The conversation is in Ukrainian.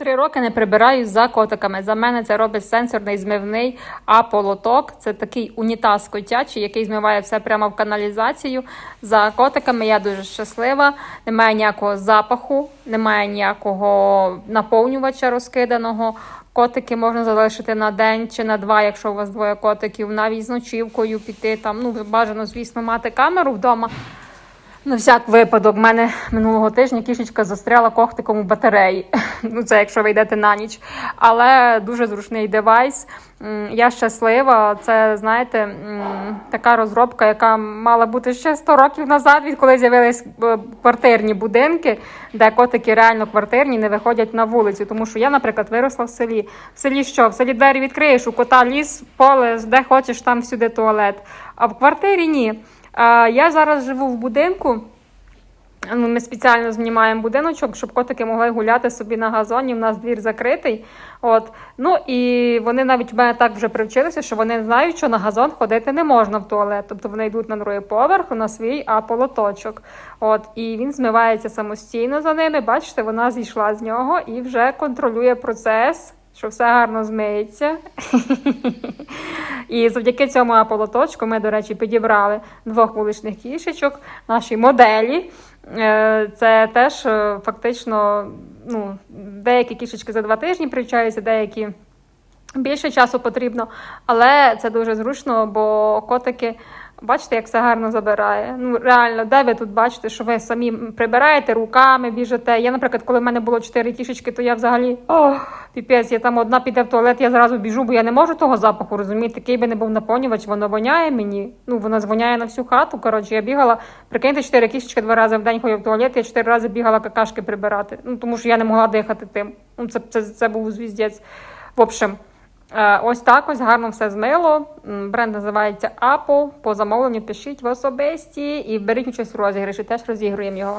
Три роки не прибираю за котиками. За мене це робить сенсорний змивний аполоток. Це такий унітаз котячий, який змиває все прямо в каналізацію. За котиками я дуже щаслива. Немає ніякого запаху, немає ніякого наповнювача розкиданого. Котики можна залишити на день чи на два, якщо у вас двоє котиків, навіть з ночівкою піти там. Ну, бажано, звісно, мати камеру вдома. На всяк випадок, в мене минулого тижня кішечка застряла когтиком у батареї. Ну, це якщо ви йдете на ніч. Але дуже зручний девайс. Я щаслива. Це, знаєте, така розробка, яка мала бути ще 100 років назад, відколи з'явились е, квартирні будинки, де котики реально квартирні не виходять на вулицю. Тому що я, наприклад, виросла в селі. В селі що? В селі двері відкриєш, у кота ліс, поле, де хочеш, там всюди туалет. А в квартирі ні. А, Я зараз живу в будинку. Ну, Ми спеціально знімаємо будиночок, щоб котики могли гуляти собі на газоні. У нас двір закритий. От. Ну і вони навіть в мене так вже привчилися, що вони знають, що на газон ходити не можна в туалет. Тобто вони йдуть на другий поверх на свій аполоточок. От. І він змивається самостійно за ними. Бачите, вона зійшла з нього і вже контролює процес. Що все гарно змиється. І завдяки цьому аполоточку ми, до речі, підібрали двох вуличних кішечок, наші моделі. Е, Це теж е, фактично ну, деякі кішечки за два тижні привчаються, деякі більше часу потрібно. Але це дуже зручно, бо котики. Бачите, як все гарно забирає. Ну реально, де ви тут бачите, що ви самі прибираєте руками, біжите. Я, наприклад, коли в мене було чотири кішечки, то я взагалі о, піпець, я там одна піде в туалет, я зразу біжу, бо я не можу того запаху розумієте. Такий би не був наповнювач, воно воняє мені. Ну воно звоняє на всю хату. Коротше, я бігала, прикиньте, чотири кішечки два рази в день ходив в туалет, я чотири рази бігала какашки прибирати. Ну тому що я не могла дихати тим. Ну це, це, це був звіздець. В общем. Е, Ось так ось гарно все змило. Бренд називається Apple. По замовленню пишіть в особисті і беріть участь в розіграші. Теж розігруємо його.